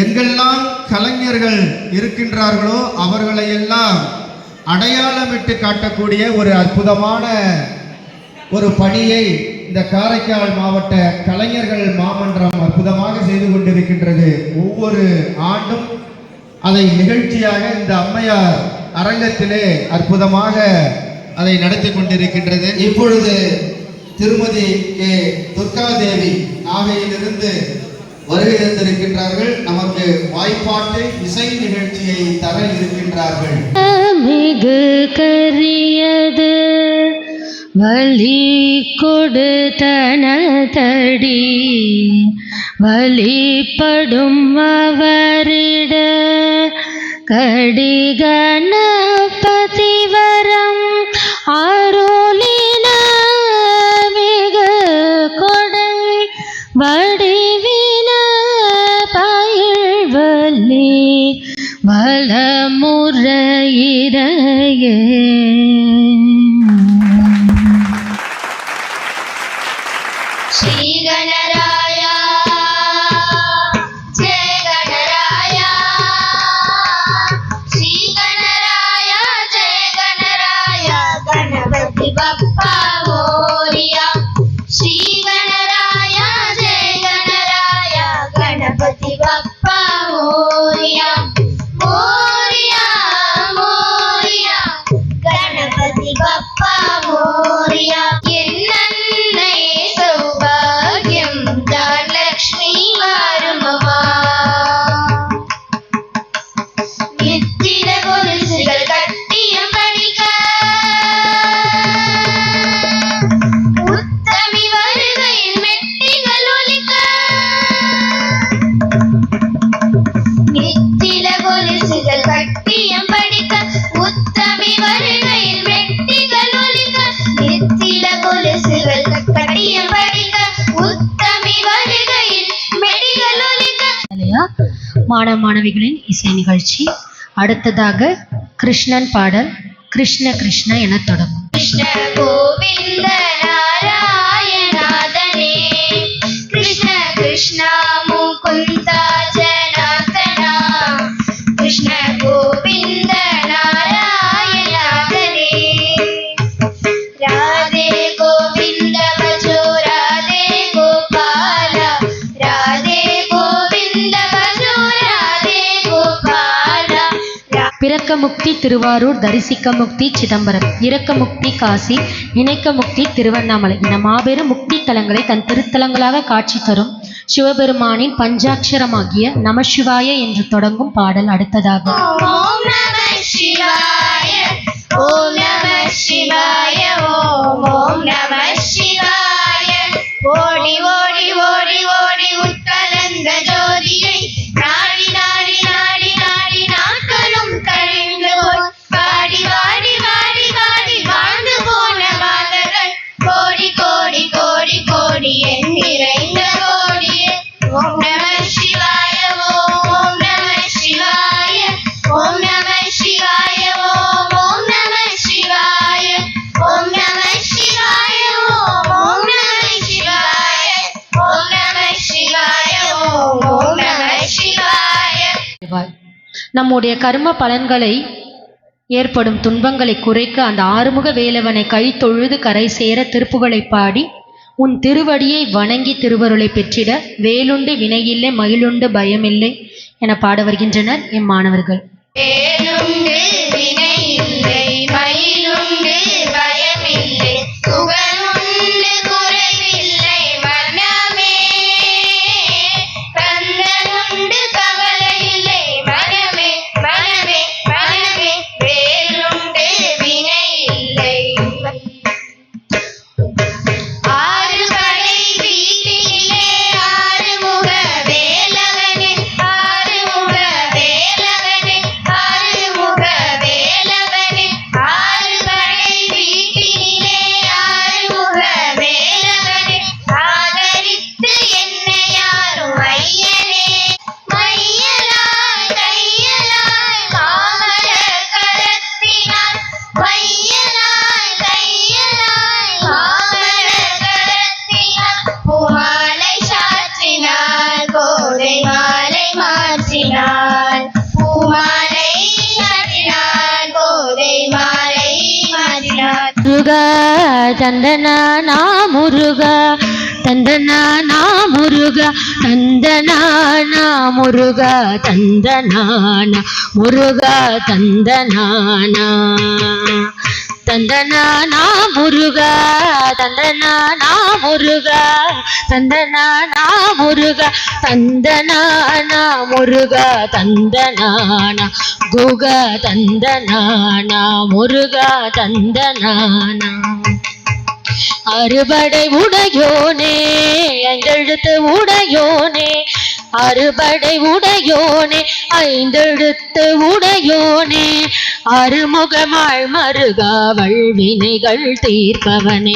எங்கெல்லாம் கலைஞர்கள் இருக்கின்றார்களோ அவர்களை எல்லாம் அடையாளமிட்டு காட்டக்கூடிய ஒரு அற்புதமான ஒரு பணியை இந்த காரைக்கால் மாவட்ட கலைஞர்கள் மாமன்றம் அற்புதமாக செய்து கொண்டிருக்கின்றது. ஒவ்வொரு ஆண்டும் அதை நிகழ்ச்சியாக இந்த அம்மையார் அரங்கத்திலே அற்புதமாக அதை நடத்தி கொண்டிருக்கின்றது. இப்பொழுது திருமதி கே. துர்காதேவி நாகையிலிருந்து வருகை தந்திருக்கின்றார்கள் நமக்கு வாய்ப்பாட்டு இசை நிகழ்ச்சியை தர இருக்கின்றார்கள். மிகு கரியது வலி கொடுத்தனதடி வழிபடும் அவரிட கடிகன மாணவ மாணவிகளின் இசை நிகழ்ச்சி. அடுத்ததாக கிருஷ்ணன் பாடல் கிருஷ்ண கிருஷ்ண என தொடங்கும். கிருஷ்ண கோவிந்த பிறக்க முக்தி திருவாரூர் தரிசிக்க முக்தி சிதம்பரம் இறக்க முக்தி காசி இணைக்க முக்தி திருவண்ணாமலை. என மாபெரும் முக்தி தலங்களை தன் திருத்தலங்களாக காட்சி தரும் சிவபெருமானின் பஞ்சாட்சரமாகிய நமசிவாய என்று தொடங்கும் பாடல் அடுத்ததாக ஓம் நம சிவாய ஓம் நம சிவாய ஓம் ஓம் நம்முடைய கர்ம பலன்களை ஏற்படும் துன்பங்களை குறைக்க அந்த ஆறுமுக வேலவனை கை தொழுது கரை சேர திருப்புகளை பாடி உன் திருவடியை வணங்கி திருவருளை பெற்றிட வேலுண்டு வினையில்லை மகிழுண்டு பயமில்லை என பாட வருகின்றனர் எம் மாணவர்கள். மாற்றினான் முருகா தந்தனானா முருகா தந்தனானா முருகா தந்தனானா முருகா தந்தனானா முருகா தந்தனானா தந்தனானா முருகா தந்தனானா முருகா தந்தனானா முருகா தந்தனானா முருகா தந்தனானா குகா தந்தனானா முருகா தந்தனானா அறுபடை உடையோனே ஐந்தெழுத்து உடையோனே அறுபடை உடையோனே ஐந்தெழுத்து உடையோனே அறுமுகமாள் மருகா வல்வினைகள் தீர்ப்பவனே.